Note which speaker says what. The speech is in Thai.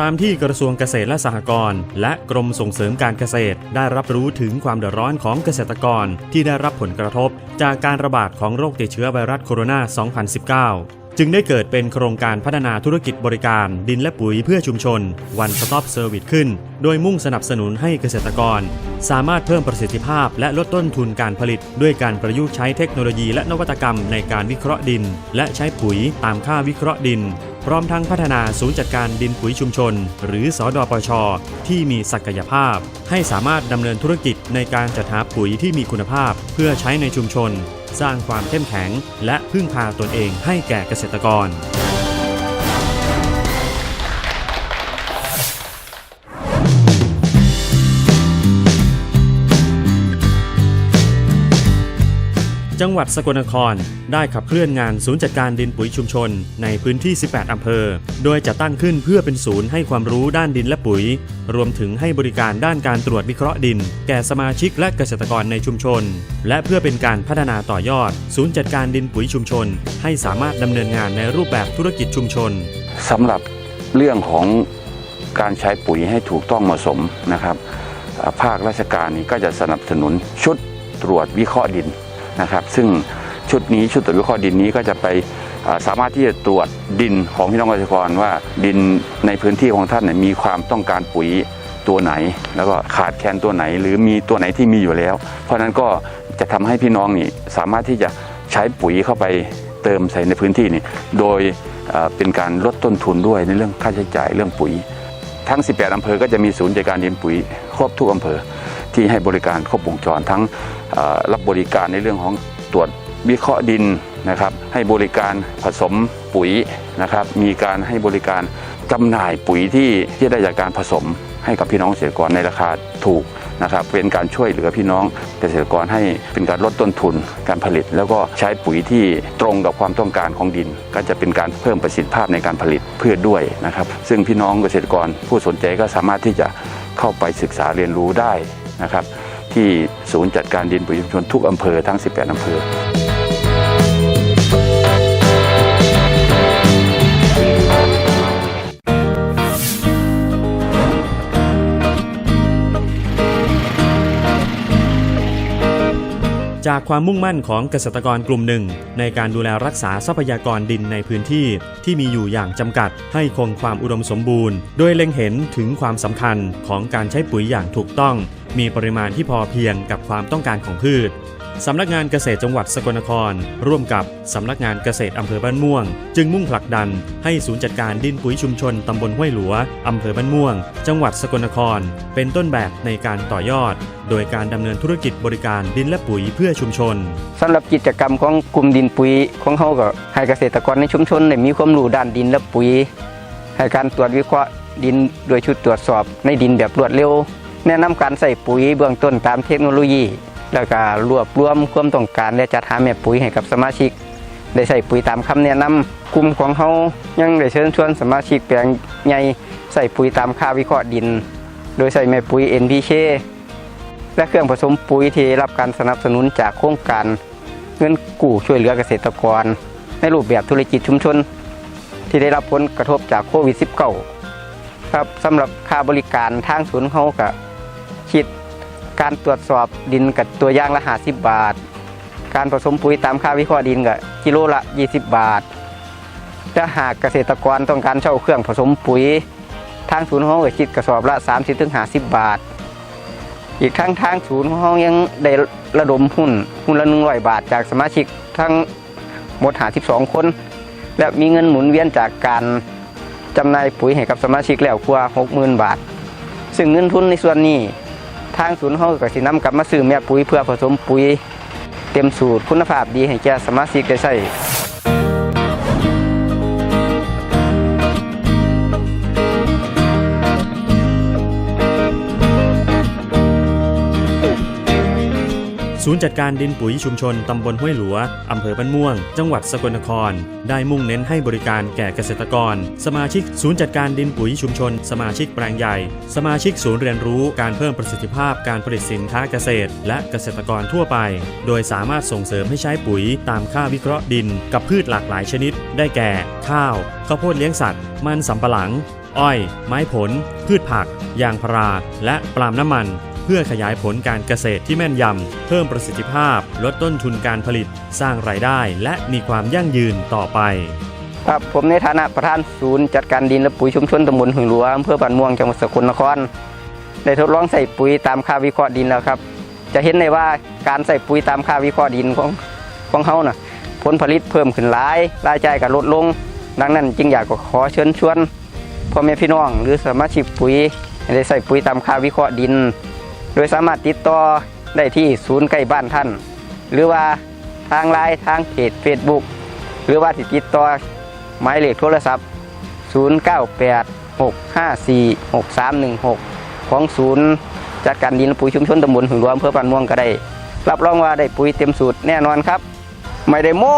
Speaker 1: ตามที่กระทรวงเกษตรและสหกรณ์และกรมส่งเสริมการเกษตร ได้รับรู้ถึงความเดือดร้อนของเกษตรกรที่ได้รับผลกระทบ จากการระบาดของโรคติดเชื้อไวรัสโคโรนา 2019 จึงได้เกิดเป็นโครงการพัฒนาธุรกิจบริการดินและปุ๋ยเพื่อชุมชน One Stop Service ขึ้น โดยมุ่งสนับสนุนให้เกษตรกร สามารถเพิ่มประสิทธิภาพ และลดต้นทุนการผลิต ด้วยการประยุกต์ใช้เทคโนโลยีและนวัตกรรมในการวิเคราะห์ดิน และใช้ปุ๋ยตามค่าวิเคราะห์ดิน พร้อมทั้งพัฒนาศูนย์จัดการดินปุ๋ยชุมชน หรือสอดอปช ที่มีศักยภาพ ให้สามารถดำเนินธุรกิจในการจัดหาปุ๋ยที่มีคุณภาพ เพื่อใช้ในชุมชน สร้างความเข้มแข็ง และพึ่งพาตนเองให้แก่เกษตรกร จังหวัดสกลนคร ได้ขับเคลื่อนงานศูนย์จัดการดินปุ๋ยชุมชน ในพื้นที่ 18 อำเภอ โดยจะตั้งขึ้นเพื่อเป็นศูนย์ให้ความรู้ด้านดินและปุ๋ย รวมถึงให้บริการด้านการตรวจวิเคราะห์ดิน แก่สมาชิกและเกษตรกรในชุมชน และเพื่อเป็นการพัฒนาต่อยอด ศูนย์จัดการดินปุ๋ยชุมชน ให้สามารถดำเนินงานในรูปแบบธุรกิจชุมชน
Speaker 2: สำหรับเรื่องของการใช้ปุ๋ยให้ถูกต้องเหมาะสมนะครับ ภาคราชการนี้ก็จะสนับสนุนชุดตรวจวิเคราะห์ดิน นะครับ ซึ่งชุดนี้ชุดตรวจวิเคราะห์ดินนี้ก็จะไปสามารถที่จะตรวจดินของพี่น้องเกษตรกรว่าดินในพื้นที่ของท่านนี่มีความต้องการปุ๋ยตัวไหน แล้วก็ขาดแคลนตัวไหน หรือมีตัวไหนที่มีอยู่แล้ว เพราะฉะนั้นก็จะทำให้พี่น้องนี่สามารถที่จะใช้ปุ๋ยเข้าไปเติมใส่ในพื้นที่นี่โดยเป็นการลดต้นทุนด้วยในเรื่องค่าใช้จ่ายเรื่องปุ๋ย ทั้ง 18 อำเภอก็จะมีศูนย์จัดการดินปุ๋ยครบทุกอำเภอที่ให้บริการครบวงจรทั้งรับบริการในเรื่องของตรวจวิเคราะห์ดินนะครับให้บริการผสมปุ๋ยนะครับมีการให้บริการจำหน่ายปุ๋ยที่ที่ได้จากการผสมให้กับพี่น้องเกษตรกรในราคาถูก นะครับเป็นการช่วยเหลือพี่น้องเกษตรกรให้เป็นการลดต้นทุนการผลิต แล้วก็ใช้ปุ๋ยที่ตรงกับความต้องการของดิน ก็จะเป็นการเพิ่มประสิทธิภาพในการผลิตเพื่อด้วยนะครับ ซึ่งพี่น้องเกษตรกรผู้สนใจก็สามารถที่จะเข้าไปศึกษาเรียนรู้ได้นะครับ ที่ศูนย์จัดการดินปุ๋ยชุมชนทุกอำเภอทั้ง 18 อำเภอ
Speaker 1: จากความมุ่งมั่นของเกษตรกรกลุ่มหนึ่ง ในการดูแลรักษาทรัพยากรดินในพื้นที่ ที่มีอยู่อย่างจำกัด ให้คงความอุดมสมบูรณ์ โดยเล็งเห็นถึงความสำคัญของการใช้ปุ๋ยอย่างถูกต้อง มีปริมาณที่พอเพียงกับความต้องการของพืช สำนักงานเกษตรจังหวัดสกลนคร ร่วมกับสำนักงานเกษตรอำเภอบ้านม่วง จึงมุ่งผลักดันให้ศูนย์จัดการดินปุ๋ยชุมชนตำบลห้วยหลัวอำเภอบ้านม่วง จังหวัดสกลนคร เป็นต้นแบบในการต่อยอด โดยการดำเนินธุรกิจบริการดินและปุ๋ยเพื่อชุมชน
Speaker 3: สำหรับกิจกรรมของกลุ่มดินปุ๋ยของเขาก็ให้เกษตรกรในชุมชนได้มีความรู้ด้านดินและปุ๋ย ให้การตรวจวิเคราะห์ดินโดยชุดตรวจสอบในดินแบบรวดเร็ว แนะนำการใส่ปุ๋ยเบื้องต้นตามเทคโนโลยี แล้วก็รวบรวมความต้องการและจัดหาแม่ปุ๋ยให้กับสมาชิก ได้ใส่ปุ๋ยตามคำแนะนำกลุ่มของเขายังได้เชิญชวนสมาชิกแปลงใหญ่ใส่ปุ๋ยตามค่าวิเคราะห์ดิน โดยใส่แม่ปุ๋ย NPK และเครื่องผสมปุ๋ยที่รับการสนับสนุนจากโครงการเงินกู้ช่วยเหลือเกษตรกร ในรูปแบบธุรกิจชุมชน ที่ได้รับผลกระทบจากโควิด -19 ครับสำหรับค่าบริการทางศูนย์เขาก็คิด การตรวจสอบดินกับตัวย่างละ50บบาท การผสมปุ๋ยตามค่าวิเคราะห์ดินก็กิโลละ 20 บาทถ้าหากเกษตรกรต้องการเช่าเครื่องผสมปุ๋ย ทางศูนย์ของเขาก็คิดกระสอบละ 30-50บาท อีกทั้งทางศูนย์ของเรายังได้ระดมหุ้นหุ้นละหนึ่งร้อยบาทจากสมาชิกทั้งหมดหา12คน และมีเงินหมุนเวียนจากการจำหน่ายปุ๋ยให้กับสมาชิกแล้วกว่า60,000บาท ซึ่งเงินทุนในส่วนนี้ ทางศูนย์เขาก็สินำกลับมาซื้อแม่ปุ๋ยเพื่อผสมปุ๋ย เต็มสูตรคุณภาพดีให้แก่สมาชิกได้ใช้
Speaker 1: ศูนย์จัดการดินปุ๋ยชุมชนตำบลห้วยหลัว อำเภอบ้านม่วง จังหวัดสกลนคร ได้มุ่งเน้นให้บริการแก่เกษตรกร สมาชิกศูนย์จัดการดินปุ๋ยชุมชน สมาชิกแปลงใหญ่ สมาชิกศูนย์เรียนรู้การเพิ่มประสิทธิภาพการผลิตสินค้าเกษตร และเกษตรกรทั่วไป โดยสามารถส่งเสริมให้ใช้ปุ๋ยตามค่าวิเคราะห์ดิน กับพืชหลากหลายชนิด ได้แก่ ข้าวข้าวโพดเลี้ยงสัตว์ มันสำปะหลัง อ้อย ไม้ผล พืชผัก ยางพารา และปาล์มน้ำมัน เพื่อขยายผลการเกษตรที่แม่นยำ เพิ่มประสิทธิภาพ ลดต้นทุนการผลิต สร้างรายได้ และมีความยั่งยืนต่อไป
Speaker 3: ครับผมในฐานะประธานศูนย์จัดการดินและปุ๋ยชุมชนตำบลหึงหลวงอำเภอบ้านม่วงจังหวัดสกลนคร ได้ทดลองใส่ปุ๋ยตามค่าวิเคราะห์ดินแล้วครับ จะเห็นได้ว่าการใส่ปุ๋ยตามค่าวิเคราะห์ดินของของเฮาน่ะผลผลิตเพิ่มขึ้นหลายรายจ่ายก็ลดลง ดังนั้นจึงอยากขอเชิญชวนพ่อแม่พี่น้อง หรือสมาชิกปุ๋ยให้ได้ใส่ปุ๋ยตามค่าวิเคราะห์ดิน โดยสามารถติดต่อได้ที่ศูนย์ใกล้บ้านท่าน หรือว่าทางไลน์ทางเพจ Facebook หรือว่าสิติดต่อหมายเลขโทรศัพท์ 0986546316 ของศูนย์จัดการดินและปุ๋ยชุมชนตำบลหึงหลวงอำเภอปานม่วงก็ได้ รับรองว่าได้ปุ๋ยเต็มสูตรแน่นอนครับ ไม่ได้โม้